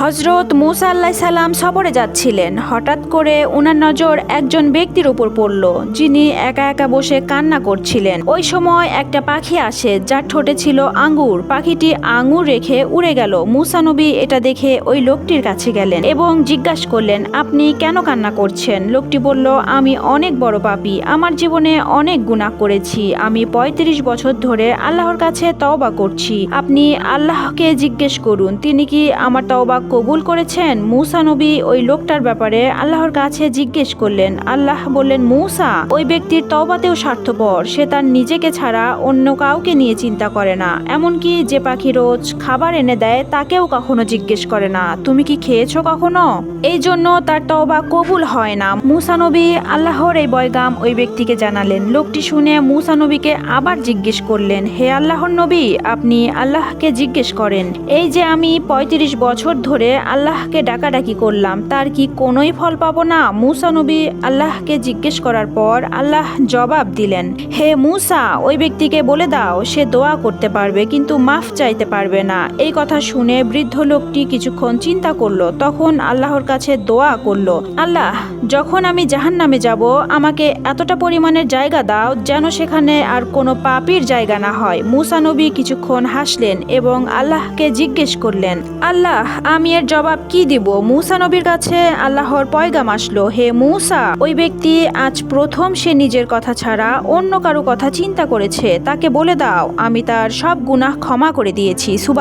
হজরত মুসা আল্লাহ সাল্লাম সফরে যাচ্ছিলেন। হঠাৎ করে ওনার নজর একজন ব্যক্তির উপর পড়ল, যিনি একা একা বসে কান্না করছিলেন। ওই সময় একটা পাখি আসে, যার ঠোঁটে ছিল আঙ্গুর। পাখিটি আঙ্গুর রেখে উড়ে গেল। মুসা নবী এটা দেখে ওই লোকটির কাছে গেলেন এবং জিজ্ঞাসা করলেন, আপনি কেন কান্না করছেন? লোকটি বলল, আমি অনেক বড় পাপি। আমার জীবনে অনেক গুনাহ করেছি। আমি ৩৫ বছর ধরে আল্লাহর কাছে তওবা করছি। আপনি আল্লাহকে জিজ্ঞেস করুন, তিনি কি আমার তওবা কবুল করেছেন মুসা নবী, ওই লোকটার ব্যাপারে আল্লাহর কাছে জিজ্ঞেস করলেন। আল্লাহ বললেন, মুসা, ওই ব্যক্তির তওবাতেও স্বার্থপর। সে তার নিজেকে ছাড়া অন্য কাউকে নিয়ে চিন্তা করে না। এমনকি যে পাখি রোজ খাবার এনে দেয়, তাকেও কখনো জিজ্ঞেস করে না। তুমি কি খেয়েছো কখনো? এই জন্য তার তওবা কবুল হয় না। মুসা নবী আল্লাহর এই বয়গাম ওই ব্যক্তিকে জানালেন। লোকটি শুনে মুসা নবীকে আবার জিজ্ঞেস করলেন, হে আল্লাহর নবী, আপনি আল্লাহকে জিজ্ঞেস করেন, এই যে আমি ৩৫ বছর ধরে আল্লাহকে ডাকাডাকি করলাম, তার কি কোনোই ফল পাবো না? মুসা নবী আল্লাহকে জিজ্ঞেস করার পর আল্লাহ জবাব দিলেন, হে মুসা, ওই ব্যক্তিকে বলে দাও, সে দোয়া করতে পারবে, কিন্তু মাফ চাইতে পারবে না। এই কথা শুনে বৃদ্ধ লোকটি কিছুক্ষণ চিন্তা করল, তখন আল্লাহর কাছে দোয়া করল, আল্লাহ যখন আমি জাহান নামে যাব, আমাকে এতটা পরিমাণের জায়গা দাও যেন সেখানে আর কোনো পাপির জায়গা না হয়। মুসা নবী কিছুক্ষণ হাসলেন এবং আল্লাহকে জিজ্ঞেস করলেন, আল্লাহ, আমি এর জবাব কি দিব? মুসা নবীর কাছে আল্লাহর পয়গাম আসলো, হে মুসা, ওই ব্যক্তি আজ প্রথম সে নিজের কথা ছাড়া অন্য কারও কথা চিন্তা করেছে। তাকে বলে দাও, আমি তার সব গুনাহ ক্ষমা করে দিয়েছি। সুবা